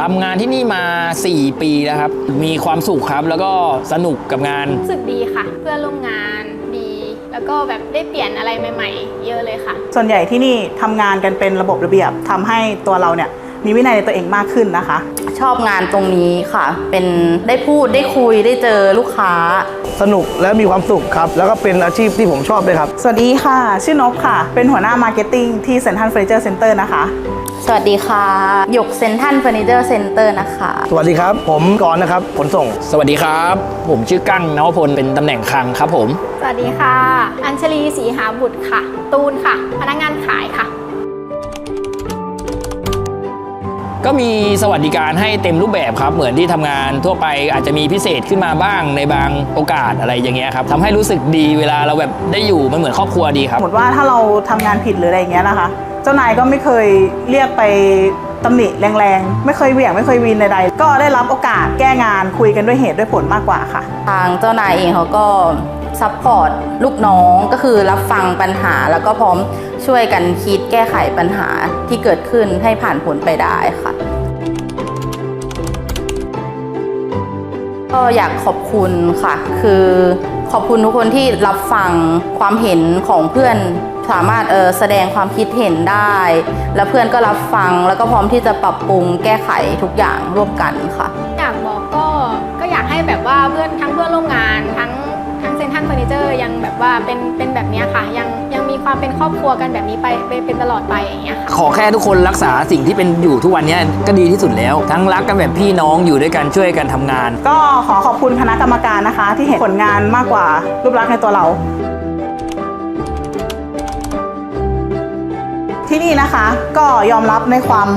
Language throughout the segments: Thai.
ทำงานที่นี่มา 4 ปีแล้วครับ มีความสุขครับแล้วก็สนุกกับงาน รู้สึกดีค่ะ เพื่อนร่วมงานดี แล้วก็แบบได้เปลี่ยนอะไรใหม่ๆ เยอะเลยค่ะ ส่วนใหญ่ที่นี่ทำงานกันเป็นระบบระเบียบทำให้ตัวเราเนี่ยมีวินัยในตัวเองมากขึ้นนะคะ ชอบงานตรงนี้ค่ะ เป็นได้พูดได้คุยได้เจอลูกค้า สนุกและมีความสุขครับ แล้วก็เป็นอาชีพที่ผมชอบด้วยครับ สวัสดีค่ะ ชื่อนบค่ะ เป็นหัวหน้ามาร์เก็ตติ้งที่เซ็นทรัลเฟอร์นิเจอร์เซ็นเตอร์นะคะ สวัสดีค่ะหยกเซนทันเฟอร์นิเจอร์เซ็นเตอร์นะคะ สวัสดีครับ ผมกรณ์นะครับขนส่ง สวัสดีครับ ผมชื่อกั้งนวพลเป็นตำแหน่งคลังครับผม สวัสดีค่ะ อัญชลีศรีหาบุตรค่ะ ตูนค่ะ พนักงานขายค่ะ ก็มีสวัสดิการให้เต็มรูปแบบครับ เหมือนที่ทำงานทั่วไปอาจจะมีพิเศษขึ้นมาบ้างในบางโอกาสอะไรอย่างเงี้ยครับทำให้รู้สึกดีเวลาเราแบบได้อยู่มันเหมือนครอบครัวดีครับสมมติว่าถ้าเราทำงานผิดหรืออะไรอย่างเงี้ยนะคะ เจ้านายก็ไม่เคยเรียกไป ตำหนิแรงๆ ไม่เคยเหวี่ยงไม่เคยวีนใดๆ ก็ได้รับโอกาสแก้งานคุยกันด้วยเหตุด้วยผลมากกว่าค่ะ ทางเจ้านายเองเขาก็ซัพพอร์ตลูกน้องก็คือรับฟังปัญหาแล้วก็พร้อมช่วยกันคิดแก้ไขปัญหาที่เกิดขึ้นให้ผ่านผลไปได้ค่ะ ก็อยากขอบคุณค่ะ คือขอบคุณทุกคนที่รับฟังความเห็นของเพื่อนสามารถเออแสดงความคิดเห็นได้ และเพื่อนก็รับฟังแล้วก็พร้อมที่จะปรับปรุงแก้ไขทุกอย่างร่วมกันค่ะ อยากบอกก็ก็อยากให้แบบว่าเพื่อนทั้งเพื่อนร่วมงานทั้ง ทั้งเซนทันเฟอร์นิเจอร์ยังแบบว่าเป็นเป็นแบบเนี้ยค่ะ ยังยังมีความเป็นครอบครัวกันแบบนี้ไปไปเป็นตลอดไปอย่างเงี้ยค่ะขอแค่ทุกคนรักษาสิ่งที่เป็นอยู่ทุกวันเนี้ยก็ดีที่สุดแล้ว ทั้งรักกันแบบพี่น้องอยู่ด้วยกันช่วยกันทำงาน ก็ขอขอบคุณคณะกรรมการนะคะ ที่เห็นผลงานมากกว่ารูปลักษณ์ในตัวเรา ที่นี่นะคะก็ยอมรับในความ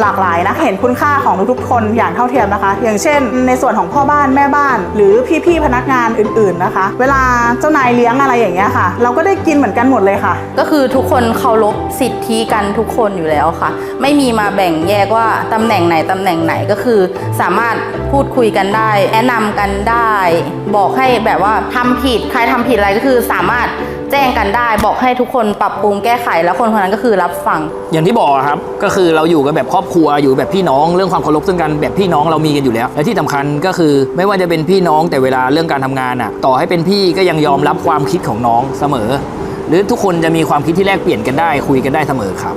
หลากหลายนะเห็นคุณค่าของทุกๆคนอย่างเท่าเทียมนะคะ อย่างเช่น ในส่วนของพ่อบ้านแม่บ้าน หรือพี่ๆพนักงานอื่น ๆนะคะ เวลาเจ้านายเลี้ยงอะไรอย่างเงี้ยค่ะ เราก็ได้กินเหมือนกันหมดเลยค่ะ ก็คือทุกคนเคารพสิทธิกันทุกคนอยู่แล้วค่ะ ไม่มีมาแบ่งแยกว่าตำแหน่งไหนตำแหน่งไหนก็คือ สามารถพูดคุยกันได้ แนะนำกันได้ บอกให้แบบว่าทำผิดใครทำผิดอะไรก็คือสามารถแจ้งกันได้บอกให้ทุกคนปรับปรุงแก้ไขแล้วคนคนนั้นก็คือรับฟัง อย่างที่บอกอะครับก็คือเราอยู่กันแบบครอบครัวอยู่แบบพี่น้องเรื่องความเคารพซึ่งกันแบบพี่น้องเรามีกันอยู่แล้ว และที่สำคัญก็คือไม่ว่าจะเป็นพี่น้องแต่เวลาเรื่องการทำงานอะ ต่อให้เป็นพี่ก็ยังยอมรับความคิดของน้องเสมอ หรือทุกคนจะมีความคิดที่แลกเปลี่ยนกันได้ คุยกันได้เสมอครับ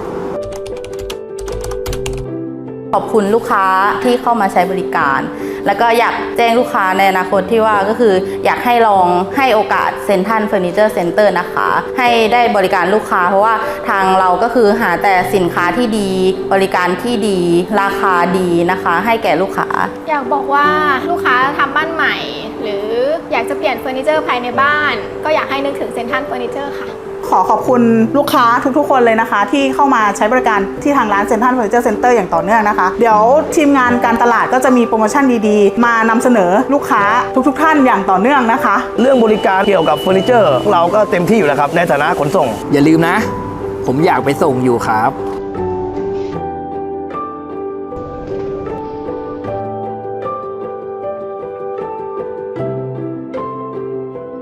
ขอบคุณลูกค้าที่เข้ามาใช้บริการ แล้วก็อยากแจ้งลูกค้าในอนาคตที่ว่าก็คืออยากให้ลองให้โอกาสเซนทันเฟอร์นิเจอร์เซ็นเตอร์นะคะ ให้ได้บริการลูกค้า เพราะว่าทางเราก็คือหาแต่สินค้าที่ดี บริการที่ดี ราคาดีนะคะ ให้แก่ลูกค้า อยากบอกว่าลูกค้าทำบ้านใหม่ หรืออยากจะเปลี่ยนเฟอร์นิเจอร์ภายในบ้าน ก็อยากให้นึกถึงเซนทันเฟอร์นิเจอร์ค่ะ ขอขอบคุณลูกค้าทุกๆ คนเลยนะคะ ที่เข้ามาใช้บริการที่ทางร้านเซ็นทรัลเฟอร์นิเจอร์เซ็นเตอร์อย่างต่อเนื่องนะคะ เดี๋ยวทีมงานการตลาดก็จะมีโปรโมชั่นดีๆ มานำเสนอลูกค้าทุกๆ ท่านอย่างต่อเนื่องนะคะ เรื่องบริการเกี่ยวกับเฟอร์นิเจอร์ เราก็เต็มที่อยู่แล้วครับในฐานะขนส่ง อย่าลืมนะ ผมอยากไปส่งอยู่ครับ